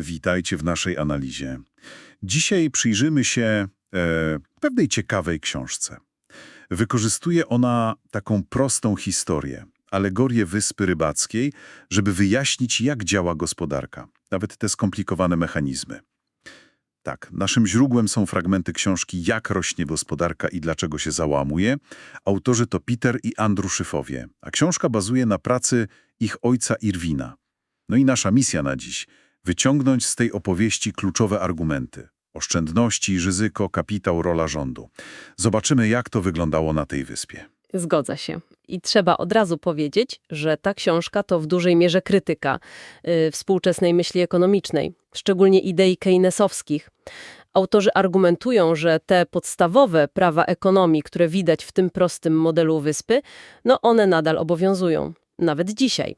Witajcie w naszej analizie. Dzisiaj przyjrzymy się e, pewnej ciekawej książce. Wykorzystuje ona taką prostą historię, alegorię Wyspy Rybackiej, żeby wyjaśnić, jak działa gospodarka, nawet te skomplikowane mechanizmy. Tak, naszym źródłem są fragmenty książki Jak rośnie gospodarka i dlaczego się załamuje. Autorzy to Peter i Andrew Szyfowie, a książka bazuje na pracy ich ojca Irwina. No i nasza misja na dziś – wyciągnąć z tej opowieści kluczowe argumenty. Oszczędności, ryzyko, kapitał, rola rządu. Zobaczymy, jak to wyglądało na tej wyspie. Zgodza się. I trzeba od razu powiedzieć, że ta książka to w dużej mierze krytyka y, współczesnej myśli ekonomicznej, szczególnie idei keynesowskich. Autorzy argumentują, że te podstawowe prawa ekonomii, które widać w tym prostym modelu wyspy, no one nadal obowiązują, nawet dzisiaj.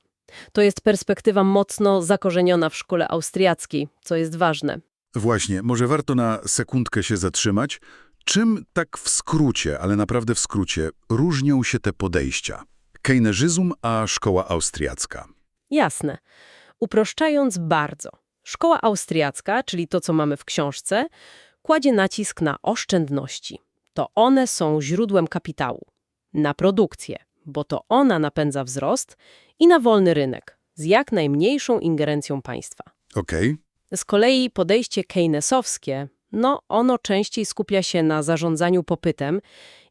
To jest perspektywa mocno zakorzeniona w szkole austriackiej, co jest ważne. Właśnie, może warto na sekundkę się zatrzymać. Czym tak w skrócie, ale naprawdę w skrócie, różnią się te podejścia? Keynesizm a szkoła austriacka. Jasne. Uproszczając bardzo, szkoła austriacka, czyli to, co mamy w książce, kładzie nacisk na oszczędności. To one są źródłem kapitału. Na produkcję, bo to ona napędza wzrost i na wolny rynek, z jak najmniejszą ingerencją państwa. Okej, Z kolei podejście keynesowskie, no ono częściej skupia się na zarządzaniu popytem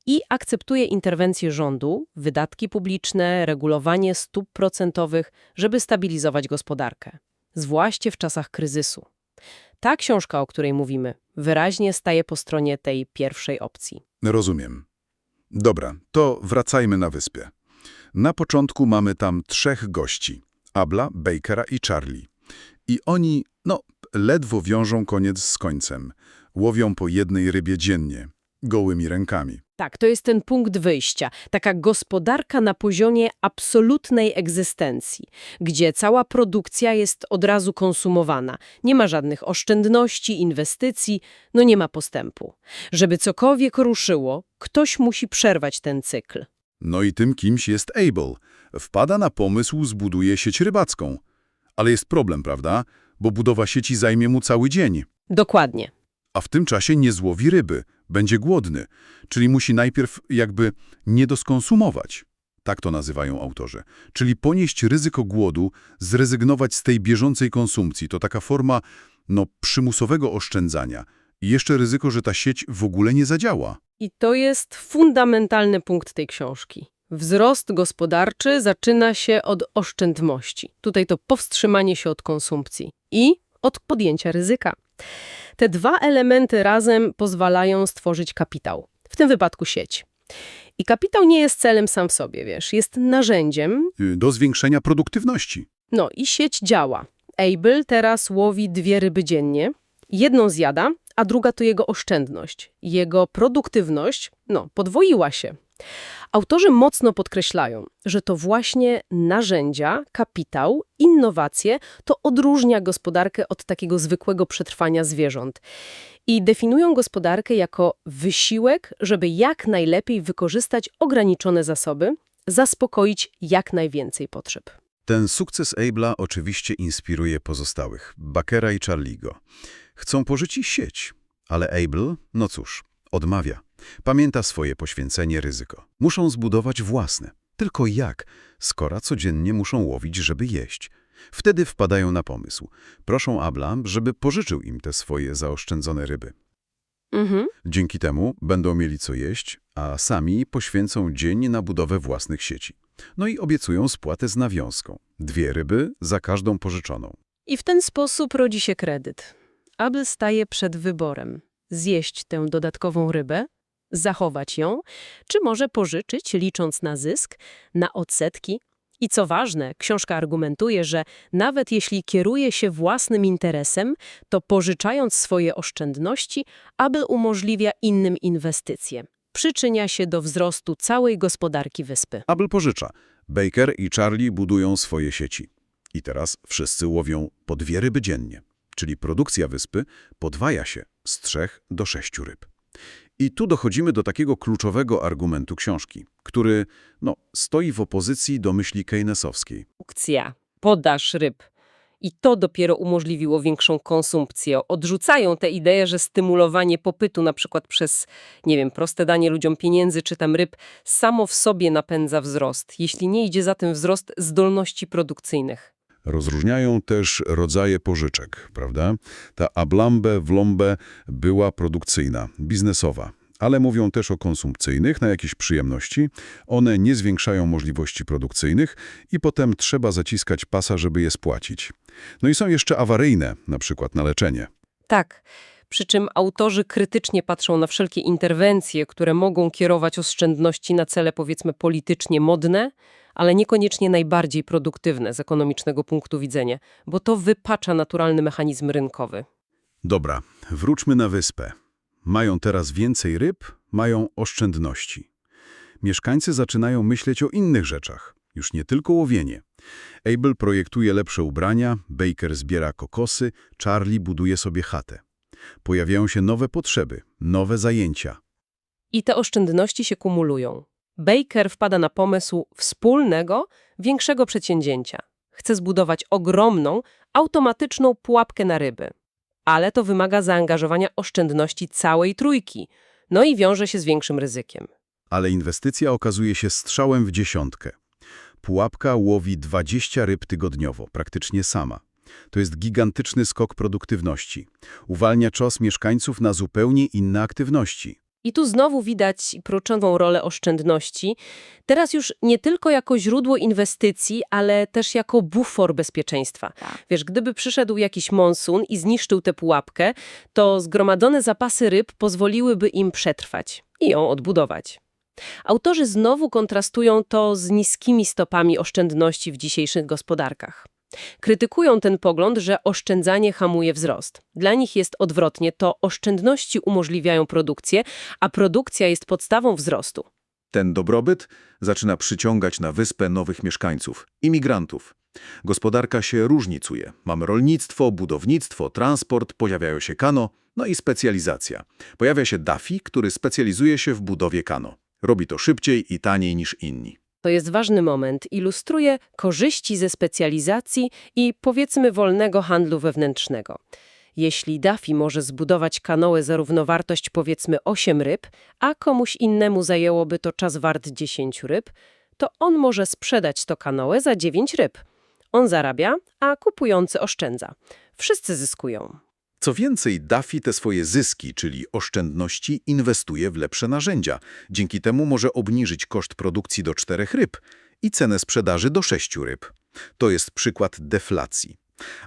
i akceptuje interwencje rządu, wydatki publiczne, regulowanie stóp procentowych, żeby stabilizować gospodarkę, zwłaszcza w czasach kryzysu. Ta książka, o której mówimy, wyraźnie staje po stronie tej pierwszej opcji. rozumiem. Dobra, to wracajmy na wyspę. Na początku mamy tam trzech gości. Abla, Bakera i Charlie. I oni, no, ledwo wiążą koniec z końcem. Łowią po jednej rybie dziennie, gołymi rękami. Tak, to jest ten punkt wyjścia. Taka gospodarka na poziomie absolutnej egzystencji, gdzie cała produkcja jest od razu konsumowana. Nie ma żadnych oszczędności, inwestycji, no nie ma postępu. Żeby cokolwiek ruszyło, ktoś musi przerwać ten cykl. No i tym kimś jest Abel. Wpada na pomysł, zbuduje sieć rybacką. Ale jest problem, prawda? Bo budowa sieci zajmie mu cały dzień. Dokładnie. A w tym czasie nie złowi ryby, będzie głodny, czyli musi najpierw jakby nie doskonsumować. Tak to nazywają autorzy. Czyli ponieść ryzyko głodu, zrezygnować z tej bieżącej konsumpcji. To taka forma, no, przymusowego oszczędzania. I jeszcze ryzyko, że ta sieć w ogóle nie zadziała. I to jest fundamentalny punkt tej książki. Wzrost gospodarczy zaczyna się od oszczędności. Tutaj to powstrzymanie się od konsumpcji i od podjęcia ryzyka. Te dwa elementy razem pozwalają stworzyć kapitał, w tym wypadku sieć. I kapitał nie jest celem sam w sobie, wiesz, jest narzędziem, Y, Do zwiększenia produktywności. no i sieć działa. Abel teraz łowi dwie ryby dziennie, jedną zjada, a druga to jego oszczędność. Jego produktywność, no, podwoiła się. Autorzy mocno podkreślają, że to właśnie narzędzia, kapitał, innowacje to odróżnia gospodarkę od takiego zwykłego przetrwania zwierząt. I definiują gospodarkę jako wysiłek, żeby jak najlepiej wykorzystać ograniczone zasoby, zaspokoić jak najwięcej potrzeb. Ten sukces Abla oczywiście inspiruje pozostałych, Bakera i Charliego. Chcą porzucić sieć, ale Abel, no cóż, odmawia. Pamięta swoje poświęcenie ryzyko. Muszą zbudować własne. Tylko jak, skoro codziennie muszą łowić, żeby jeść? Wtedy wpadają na pomysł. Proszą Abla, żeby pożyczył im te swoje zaoszczędzone ryby. Mhm. Dzięki temu będą mieli co jeść, a sami poświęcą dzień na budowę własnych sieci. No i obiecują spłatę z nawiązką. Dwie ryby za każdą pożyczoną. I w ten sposób rodzi się kredyt. Abel staje przed wyborem. Zjeść tę dodatkową rybę, zachować ją, czy może pożyczyć, licząc na zysk, na odsetki. I co ważne, książka argumentuje, że nawet jeśli kieruje się własnym interesem, to pożyczając swoje oszczędności, Abel umożliwia innym inwestycje. Przyczynia się do wzrostu całej gospodarki wyspy. Abel pożycza. Baker i Charlie budują swoje sieci. I teraz wszyscy łowią po dwie ryby dziennie. Czyli produkcja wyspy podwaja się z trzech do sześciu ryb. I tu dochodzimy do takiego kluczowego argumentu książki, który no, stoi w opozycji do myśli keynesowskiej. Produkcja, podaż ryb I to dopiero umożliwiło większą konsumpcję. Odrzucają tę ideę, że stymulowanie popytu na przykład przez, nie wiem, proste danie ludziom pieniędzy czy tam ryb samo w sobie napędza wzrost, jeśli nie idzie za tym wzrost zdolności produkcyjnych. Rozróżniają też rodzaje pożyczek, prawda? Ta ablambe, wlombe była produkcyjna, biznesowa, ale mówią też o konsumpcyjnych na jakieś przyjemności. One nie zwiększają możliwości produkcyjnych i potem trzeba zaciskać pasa, żeby je spłacić. No i są jeszcze awaryjne, na przykład na leczenie. Tak. Przy czym autorzy krytycznie patrzą na wszelkie interwencje, które mogą kierować oszczędności na cele powiedzmy politycznie modne, ale niekoniecznie najbardziej produktywne z ekonomicznego punktu widzenia, bo to wypacza naturalny mechanizm rynkowy. Dobra, wróćmy na wyspę. Mają teraz więcej ryb, mają oszczędności. Mieszkańcy zaczynają myśleć o innych rzeczach, już nie tylko łowienie. Abel projektuje lepsze ubrania, Baker zbiera kokosy, Charlie buduje sobie chatę. Pojawiają się nowe potrzeby, nowe zajęcia. I te oszczędności się kumulują. Baker wpada na pomysł wspólnego, większego przedsięwzięcia. Chce zbudować ogromną, automatyczną pułapkę na ryby. Ale to wymaga zaangażowania oszczędności całej trójki, no i wiąże się z większym ryzykiem. Ale inwestycja okazuje się strzałem w dziesiątkę. Pułapka łowi 20 ryb tygodniowo, praktycznie sama. To jest gigantyczny skok produktywności. Uwalnia czas mieszkańców na zupełnie inne aktywności. I tu znowu widać kluczową rolę oszczędności, teraz już nie tylko jako źródło inwestycji, ale też jako bufor bezpieczeństwa. Wiesz, gdyby przyszedł jakiś monsun i zniszczył tę pułapkę, to zgromadzone zapasy ryb pozwoliłyby im przetrwać i ją odbudować. Autorzy znowu kontrastują to z niskimi stopami oszczędności w dzisiejszych gospodarkach. Krytykują ten pogląd, że oszczędzanie hamuje wzrost. Dla nich jest odwrotnie, to oszczędności umożliwiają produkcję, a produkcja jest podstawą wzrostu. Ten dobrobyt zaczyna przyciągać na wyspę nowych mieszkańców, imigrantów. Gospodarka się różnicuje. Mamy rolnictwo, budownictwo, transport, pojawiają się kano, no i specjalizacja. Pojawia się Daffy, który specjalizuje się w budowie kano. Robi to szybciej i taniej niż inni. To jest ważny moment, ilustruje korzyści ze specjalizacji i powiedzmy wolnego handlu wewnętrznego. Jeśli Daffy może zbudować kanoę za równowartość powiedzmy 8 ryb, a komuś innemu zajęłoby to czas wart 10 ryb, to on może sprzedać to kanoę za 9 ryb. On zarabia, a kupujący oszczędza. Wszyscy zyskują. Co więcej, Daffy te swoje zyski, czyli oszczędności, inwestuje w lepsze narzędzia. Dzięki temu może obniżyć koszt produkcji do czterech ryb i cenę sprzedaży do sześciu ryb. To jest przykład deflacji,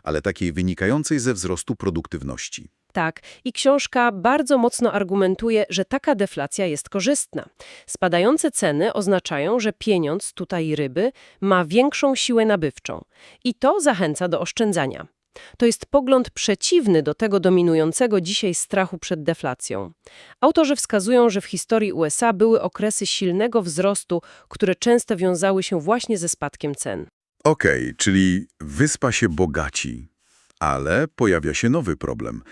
ale takiej wynikającej ze wzrostu produktywności. Tak, i książka bardzo mocno argumentuje, że taka deflacja jest korzystna. Spadające ceny oznaczają, że pieniądz, tutaj ryby, ma większą siłę nabywczą i to zachęca do oszczędzania. To jest pogląd przeciwny do tego dominującego dzisiaj strachu przed deflacją. Autorzy wskazują, że w historii USA były okresy silnego wzrostu, które często wiązały się właśnie ze spadkiem cen. Okej, czyli wyspa się bogaci, ale pojawia się nowy problem.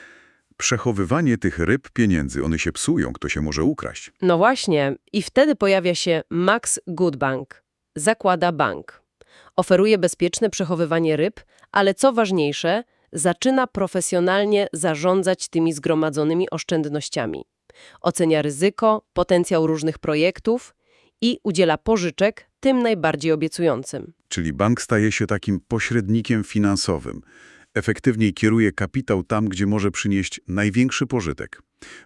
Przechowywanie tych ryb pieniędzy, one się psują, kto się może ukraść. No właśnie, i wtedy pojawia się Max Goodbank. Zakłada bank. Oferuje bezpieczne przechowywanie ryb, ale co ważniejsze, zaczyna profesjonalnie zarządzać tymi zgromadzonymi oszczędnościami. Ocenia ryzyko, potencjał różnych projektów i udziela pożyczek tym najbardziej obiecującym. Czyli bank staje się takim pośrednikiem finansowym. Efektywniej kieruje kapitał tam, gdzie może przynieść największy pożytek.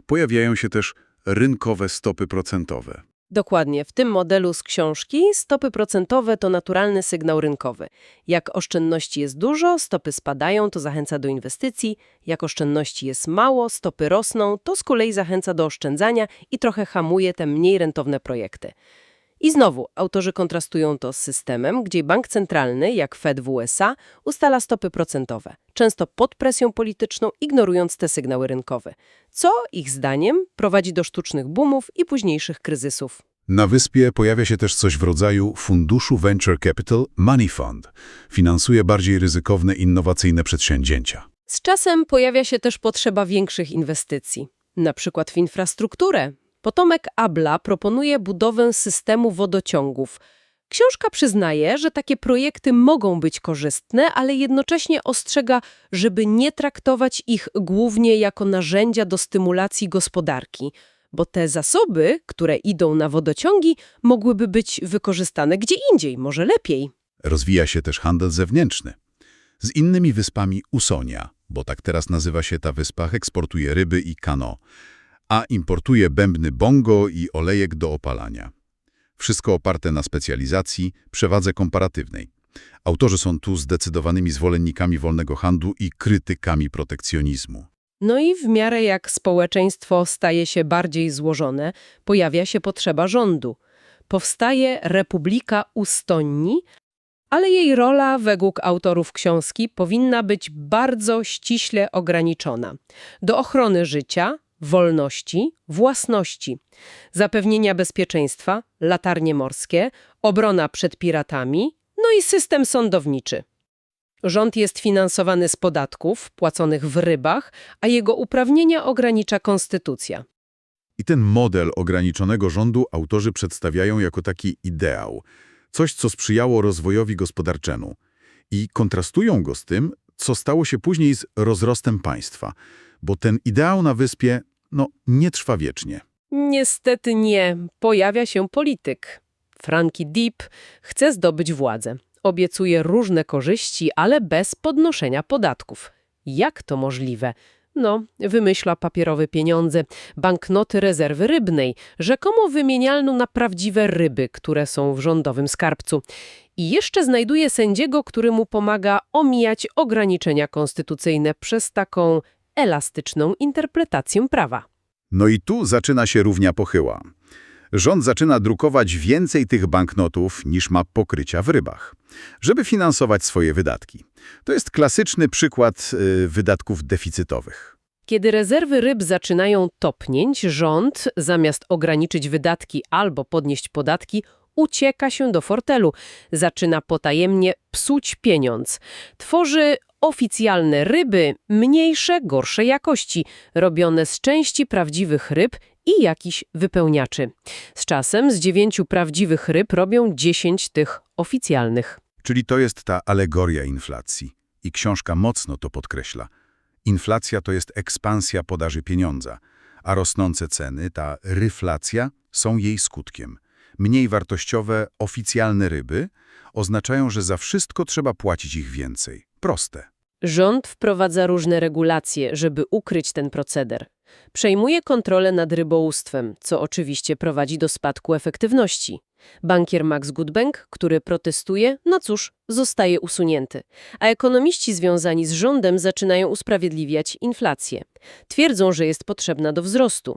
Pojawiają się też rynkowe stopy procentowe. Dokładnie, w tym modelu z książki stopy procentowe to naturalny sygnał rynkowy. Jak oszczędności jest dużo, stopy spadają, to zachęca do inwestycji. Jak oszczędności jest mało, stopy rosną, to z kolei zachęca do oszczędzania i trochę hamuje te mniej rentowne projekty. I znowu, autorzy kontrastują to z systemem, gdzie bank centralny, jak Fed w USA, ustala stopy procentowe, często pod presją polityczną, ignorując te sygnały rynkowe, co, ich zdaniem, prowadzi do sztucznych boomów i późniejszych kryzysów. Na wyspie pojawia się też coś w rodzaju funduszu Venture Capital Money Fund. Finansuje bardziej ryzykowne, innowacyjne przedsięwzięcia. Z czasem pojawia się też potrzeba większych inwestycji, na przykład w infrastrukturę. Potomek Abla proponuje budowę systemu wodociągów. Książka przyznaje, że takie projekty mogą być korzystne, ale jednocześnie ostrzega, żeby nie traktować ich głównie jako narzędzia do stymulacji gospodarki, bo te zasoby, które idą na wodociągi, mogłyby być wykorzystane gdzie indziej, może lepiej. Rozwija się też handel zewnętrzny. Z innymi wyspami Usonia, bo tak teraz nazywa się ta wyspa, eksportuje ryby i kano, a importuje bębny bongo i olejek do opalania. Wszystko oparte na specjalizacji, przewadze komparatywnej. Autorzy są tu zdecydowanymi zwolennikami wolnego handlu i krytykami protekcjonizmu. No i w miarę jak społeczeństwo staje się bardziej złożone, pojawia się potrzeba rządu. Powstaje Republika Ustonni, ale jej rola według autorów książki powinna być bardzo ściśle ograniczona. Do ochrony życia, wolności, własności, zapewnienia bezpieczeństwa, latarnie morskie, obrona przed piratami, no i system sądowniczy. Rząd jest finansowany z podatków płaconych w rybach, a jego uprawnienia ogranicza konstytucja. I ten model ograniczonego rządu autorzy przedstawiają jako taki ideał, coś, co sprzyjało rozwojowi gospodarczemu. I kontrastują go z tym, co stało się później z rozrostem państwa, bo ten ideał na wyspie, no, nie trwa wiecznie. Niestety nie. Pojawia się polityk. Frankie Deep chce zdobyć władzę. Obiecuje różne korzyści, ale bez podnoszenia podatków. Jak to możliwe? No, wymyśla papierowe pieniądze, banknoty rezerwy rybnej, rzekomo wymienialną na prawdziwe ryby, które są w rządowym skarbcu. I jeszcze znajduje sędziego, który mu pomaga omijać ograniczenia konstytucyjne przez taką elastyczną interpretację prawa. No i tu zaczyna się równia pochyła. Rząd zaczyna drukować więcej tych banknotów niż ma pokrycia w rybach, żeby finansować swoje wydatki. To jest klasyczny przykład y, wydatków deficytowych. Kiedy rezerwy ryb zaczynają topnieć, rząd, zamiast ograniczyć wydatki albo podnieść podatki, ucieka się do fortelu. Zaczyna potajemnie psuć pieniądz. Tworzy oficjalne ryby, mniejsze, gorszej jakości, robione z części prawdziwych ryb i jakichś wypełniaczy. Z czasem z dziewięciu prawdziwych ryb robią dziesięć tych oficjalnych. Czyli to jest ta alegoria inflacji. I książka mocno to podkreśla. Inflacja to jest ekspansja podaży pieniądza, a rosnące ceny, ta ryflacja, są jej skutkiem. Mniej wartościowe, oficjalne ryby oznaczają, że za wszystko trzeba płacić ich więcej. Proste. Rząd wprowadza różne regulacje, żeby ukryć ten proceder. Przejmuje kontrolę nad rybołówstwem, co oczywiście prowadzi do spadku efektywności. Bankier Max Goodbank, który protestuje, no cóż, zostaje usunięty. A ekonomiści związani z rządem zaczynają usprawiedliwiać inflację. Twierdzą, że jest potrzebna do wzrostu.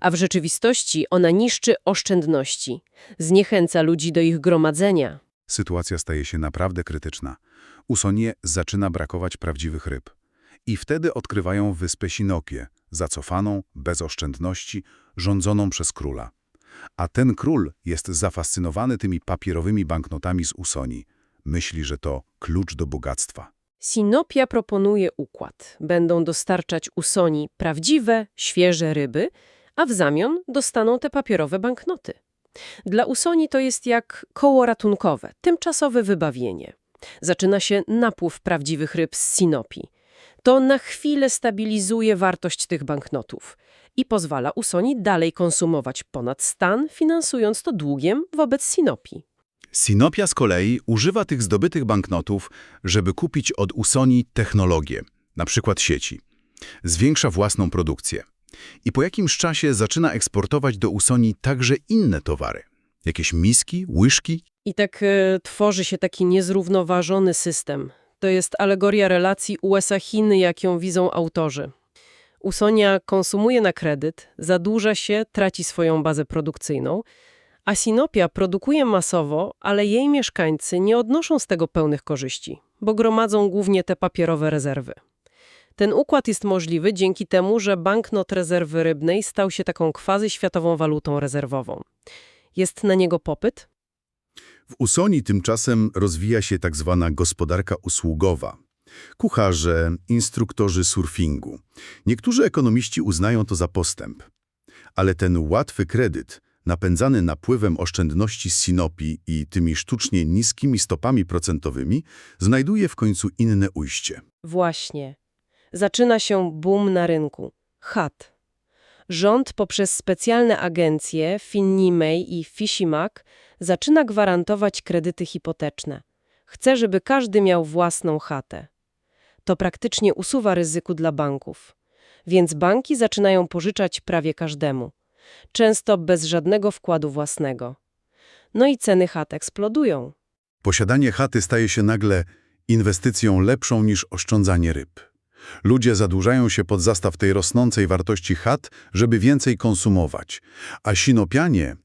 A w rzeczywistości ona niszczy oszczędności. Zniechęca ludzi do ich gromadzenia. Sytuacja staje się naprawdę krytyczna. Usonie zaczyna brakować prawdziwych ryb. I wtedy odkrywają wyspę Sinokie, zacofaną, bez oszczędności, rządzoną przez króla. A ten król jest zafascynowany tymi papierowymi banknotami z Usoni. Myśli, że to klucz do bogactwa. Sinopia proponuje układ. Będą dostarczać Usoni prawdziwe, świeże ryby, a w zamian dostaną te papierowe banknoty. Dla Usoni to jest jak koło ratunkowe, tymczasowe wybawienie. Zaczyna się napływ prawdziwych ryb z Sinopii. To na chwilę stabilizuje wartość tych banknotów i pozwala Usoni dalej konsumować ponad stan, finansując to długiem wobec Sinopii. Sinopia z kolei używa tych zdobytych banknotów, żeby kupić od Usoni technologię, na przykład sieci. Zwiększa własną produkcję. I po jakimś czasie zaczyna eksportować do Usoni także inne towary. Jakieś miski, łyżki I tak e, tworzy się taki niezrównoważony system. To jest alegoria relacji USA-Chiny, jak ją widzą autorzy. Usonia konsumuje na kredyt, zadłuża się, traci swoją bazę produkcyjną, a Sinopia produkuje masowo, ale jej mieszkańcy nie odnoszą z tego pełnych korzyści, bo gromadzą głównie te papierowe rezerwy. Ten układ jest możliwy dzięki temu, że banknot rezerwy rybnej stał się taką quasi-światową walutą rezerwową. Jest na niego popyt, W Usoni tymczasem rozwija się tak zwana gospodarka usługowa. Kucharze, instruktorzy surfingu. Niektórzy ekonomiści uznają to za postęp. Ale ten łatwy kredyt napędzany napływem oszczędności z Sinopi i tymi sztucznie niskimi stopami procentowymi, znajduje w końcu inne ujście. Właśnie. Zaczyna się boom na rynku. HAT. Rząd poprzez specjalne agencje Fannie Mae i Fishimac zaczyna gwarantować kredyty hipoteczne. Chce, żeby każdy miał własną chatę. To praktycznie usuwa ryzyku dla banków. Więc banki zaczynają pożyczać prawie każdemu. Często bez żadnego wkładu własnego. No i ceny chat eksplodują. Posiadanie chaty staje się nagle inwestycją lepszą niż oszczędzanie ryb. Ludzie zadłużają się pod zastaw tej rosnącej wartości chat, żeby więcej konsumować, a sinopianie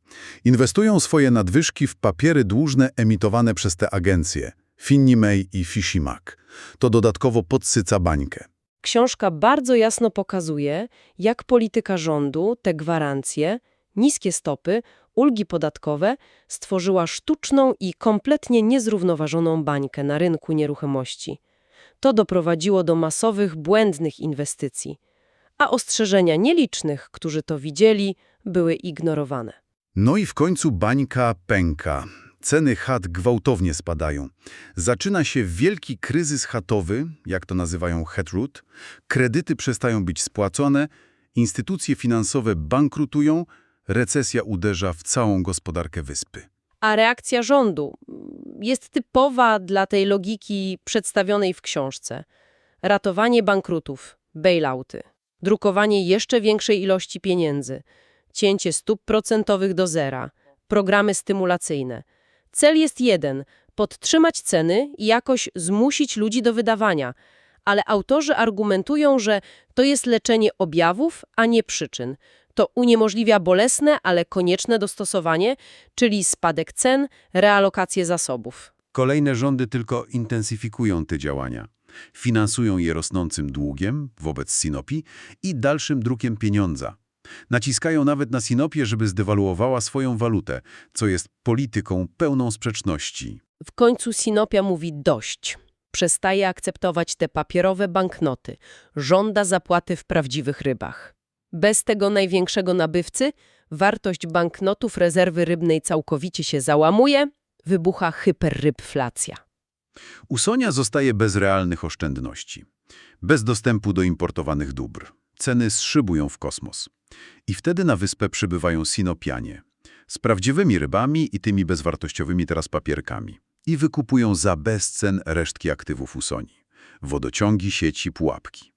inwestują swoje nadwyżki w papiery dłużne emitowane przez te agencje Fannie Mae i Fishimac. To dodatkowo podsyca bańkę. Książka bardzo jasno pokazuje, jak polityka rządu, te gwarancje, niskie stopy, ulgi podatkowe stworzyła sztuczną i kompletnie niezrównoważoną bańkę na rynku nieruchomości. To doprowadziło do masowych, błędnych inwestycji, a ostrzeżenia nielicznych, którzy to widzieli, były ignorowane. No i w końcu bańka pęka. Ceny chat gwałtownie spadają. Zaczyna się wielki kryzys chatowy, jak to nazywają headroot. Kredyty przestają być spłacone, instytucje finansowe bankrutują, recesja uderza w całą gospodarkę wyspy. A reakcja rządu jest typowa dla tej logiki przedstawionej w książce. Ratowanie bankrutów, bailouty, drukowanie jeszcze większej ilości pieniędzy, cięcie stóp procentowych do zera, programy stymulacyjne. Cel jest jeden – podtrzymać ceny i jakoś zmusić ludzi do wydawania, ale autorzy argumentują, że to jest leczenie objawów, a nie przyczyn. To uniemożliwia bolesne, ale konieczne dostosowanie, czyli spadek cen, realokację zasobów. Kolejne rządy tylko intensyfikują te działania. Finansują je rosnącym długiem wobec Sinopi i dalszym drukiem pieniądza. Naciskają nawet na Sinopię, żeby zdewaluowała swoją walutę, co jest polityką pełną sprzeczności. W końcu Sinopia mówi dość. Przestaje akceptować te papierowe banknoty. Żąda zapłaty w prawdziwych rybach. Bez tego największego nabywcy wartość banknotów rezerwy rybnej całkowicie się załamuje, wybucha hyperrybflacja. Usonia zostaje bez realnych oszczędności, bez dostępu do importowanych dóbr. Ceny zszybują w kosmos. I wtedy na wyspę przybywają Sinopianie z prawdziwymi rybami i tymi bezwartościowymi teraz papierkami i wykupują za bezcen resztki aktywów Usonii. Wodociągi, sieci, pułapki.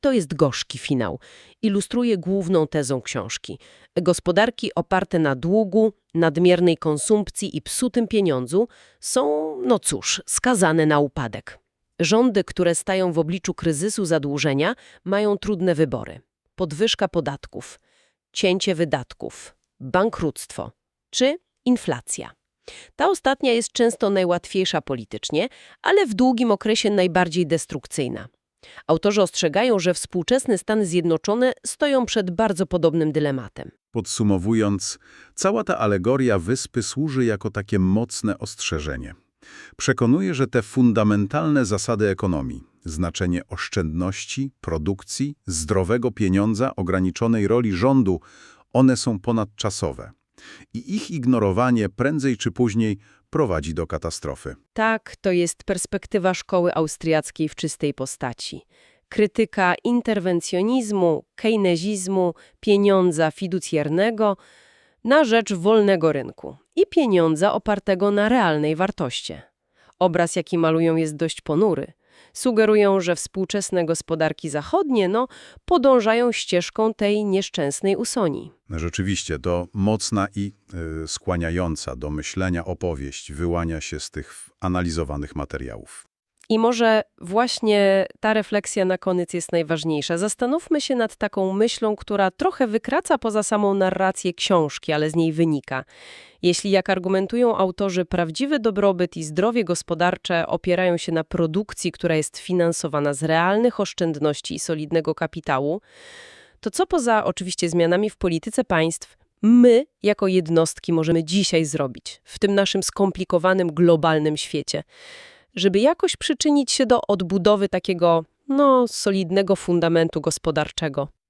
To jest gorzki finał. Ilustruje główną tezą książki. Gospodarki oparte na długu, nadmiernej konsumpcji i psutym pieniądzu są, no cóż, skazane na upadek. Rządy, które stają w obliczu kryzysu zadłużenia, mają trudne wybory. Podwyżka podatków, cięcie wydatków, bankructwo czy inflacja. Ta ostatnia jest często najłatwiejsza politycznie, ale w długim okresie najbardziej destrukcyjna. Autorzy ostrzegają, że współczesne Stany Zjednoczone stoją przed bardzo podobnym dylematem. Podsumowując, cała ta alegoria wyspy służy jako takie mocne ostrzeżenie. Przekonuje, że te fundamentalne zasady ekonomii, znaczenie oszczędności, produkcji, zdrowego pieniądza, ograniczonej roli rządu, one są ponadczasowe. I ich ignorowanie prędzej czy później prowadzi do katastrofy. Tak, to jest perspektywa szkoły austriackiej w czystej postaci. Krytyka interwencjonizmu, keynesizmu, pieniądza fiducjarnego na rzecz wolnego rynku i pieniądza opartego na realnej wartości. Obraz, jaki malują, jest dość ponury. Sugerują, że współczesne gospodarki zachodnie no, podążają ścieżką tej nieszczęsnej usoni. Rzeczywiście, to mocna i y, skłaniająca do myślenia opowieść wyłania się z tych analizowanych materiałów. I może właśnie ta refleksja na koniec jest najważniejsza. Zastanówmy się nad taką myślą, która trochę wykraca poza samą narrację książki, ale z niej wynika. Jeśli, jak argumentują autorzy, prawdziwy dobrobyt i zdrowie gospodarcze opierają się na produkcji, która jest finansowana z realnych oszczędności i solidnego kapitału, to co poza oczywiście zmianami w polityce państw, my jako jednostki możemy dzisiaj zrobić w tym naszym skomplikowanym, globalnym świecie? Żeby jakoś przyczynić się do odbudowy takiego, no, solidnego fundamentu gospodarczego.